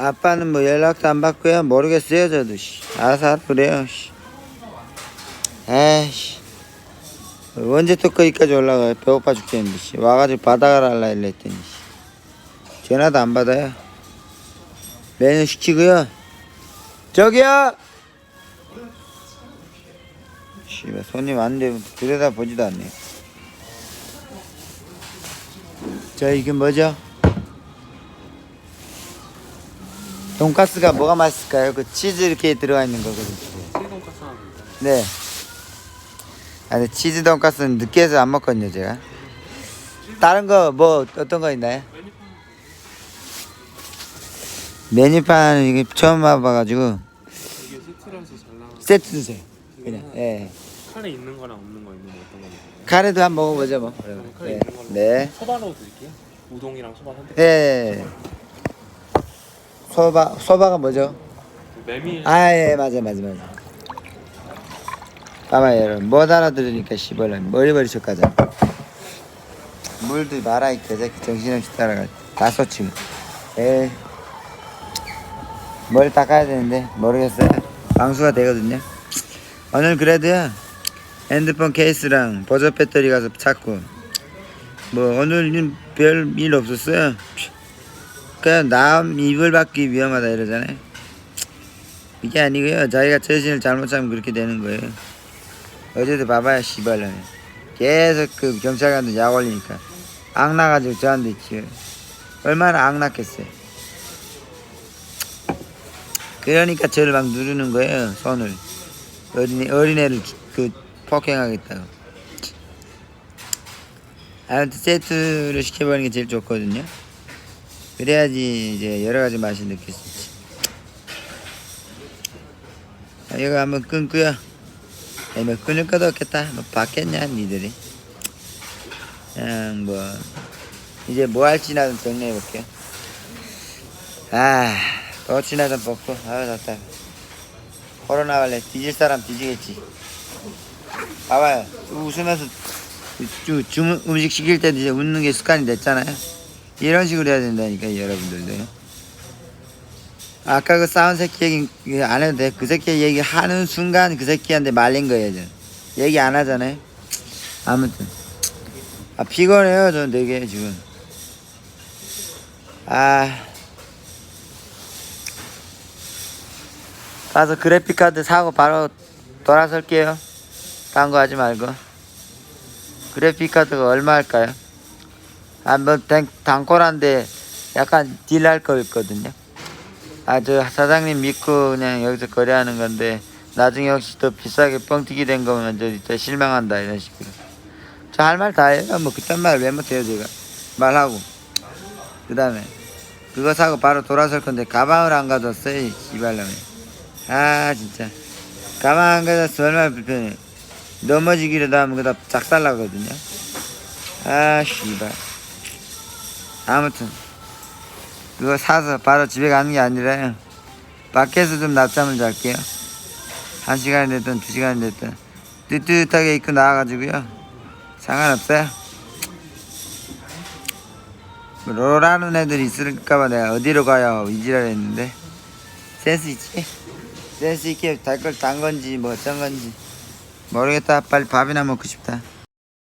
아빠는 뭐 연락도 안 받고요. 모르겠어요, 저도. 씨. 알아서 그래요. 씨. 에이씨. 언제 또 거기까지 올라가요? 배고파 죽겠는데, 씨. 와가지고 받아가라 할라 했더니, 씨. 전화도 안 받아요. 메뉴 시키고요. 저기요! 씨발, 손님 왔는데 들여다 보지도 않네. 자, 이게 뭐죠? 돈가스가 뭐가 맛있을까요? 그 치즈 이렇게 들어가 있는 거거든요. 생돈가스 하나 드릴까요? 네. 아, 근데 치즈 돈가스는 느끼해서 안 먹거든요, 제가. 다른 거 뭐 어떤 거 있나요? 메뉴판 이게 처음 와봐가지고 이게 세트라서 잘 나가. 세트 주세요. 그냥. 예. 카레 있는 거랑 없는 거 있는 거 어떤 거? 카레도 한번 먹어보죠, 뭐. 카레 네. 있는 걸로. 네. 소바로 드릴게요. 우동이랑 소바 선택. 네. 소바 소바가 뭐죠? 메밀. 아, 예, 맞아, 맞아, 맞아. 봐봐요, 여러분. 못 알아들으니까 씨발라 머리 머리 척가자. 물도 말아 있게 새끼 정신없이 따라가. 다 쏟치고. 에이. 머리 닦아야 되는데 모르겠어요. 방수가 되거든요. 오늘 그래도요. 핸드폰 케이스랑 보조 배터리 가서 찾고 뭐 오늘은 별 일 없었어요. 그냥 남 이불 받기 위험하다 이러잖아요. 이게 아니고요. 자기가 처신을 잘못 잡으면 그렇게 되는 거예요. 어제도 봐봐요, 씨발놈이. 계속 그 경찰관들 약 올리니까. 악 나가지고 저한테 지금 얼마나 악 났겠어요. 그러니까 저를 막 누르는 거예요, 손을. 어린애, 어린애를 기- 그 폭행하겠다고. 아무튼 세트를 시켜버리는 게 제일 좋거든요. 그래야지 이제 여러 가지 맛이 느낄 수 있지. 아, 이거 한번 끊고요. 뭐 끊을 것도 없겠다. 뭐 받겠냐, 니들이. 그냥 뭐 이제 뭐 할지 나좀 정리해 볼게요. 아, 또 지나다 뽑고, 아유 답답. 코로나 원래 뒤질 사람 뒤지겠지. 봐봐요. 웃으면서 주, 주, 음식 시킬 때도 이제 웃는 게 습관이 됐잖아요. 이런 식으로 해야 된다니까 여러분들도요. 아까 그 싸운 새끼 얘기 이거 안 해도 돼. 그 새끼 얘기 하는 순간 그 새끼한테 말린 거예요. 저. 얘기 안 하잖아요. 아무튼 아 피곤해요. 전 되게 지금. 아 가서 그래픽 카드 사고 바로 돌아설게요. 딴 거 하지 말고. 그래픽 카드가 얼마 할까요? 아뭐 단골한데 약간 딜할 거 있거든요. 아 저 사장님 믿고 그냥 여기서 거래하는 건데 나중에 혹시 더 비싸게 뻥튀기 된 거면 저 진짜 실망한다 이런 식으로. 저 할 말 다 해요. 뭐 그딴 말 왜 못해요 제가. 말하고. 그 다음에 그거 사고 바로 돌아설 건데 가방을 안 가져왔어요. 이 씨발놈이. 아 진짜. 가방 안 가져왔어 얼마나 불편해. 넘어지기라도 하면 그다 작살나거든요. 아 씨발. 아무튼 그거 사서 바로 집에 가는 게 아니라요. 밖에서 좀 낮잠을 잘게요. 한 시간이 됐든 두 시간이 됐든 뜨뜻하게 입고 나와가지고요. 상관없어요. 뭐 로라는 애들이 있을까봐 내가 어디로 가야 이지랄 했는데 센스 있지? 센스 있게 달 걸 단 건지 뭐 어떤 건지 모르겠다. 빨리 밥이나 먹고 싶다.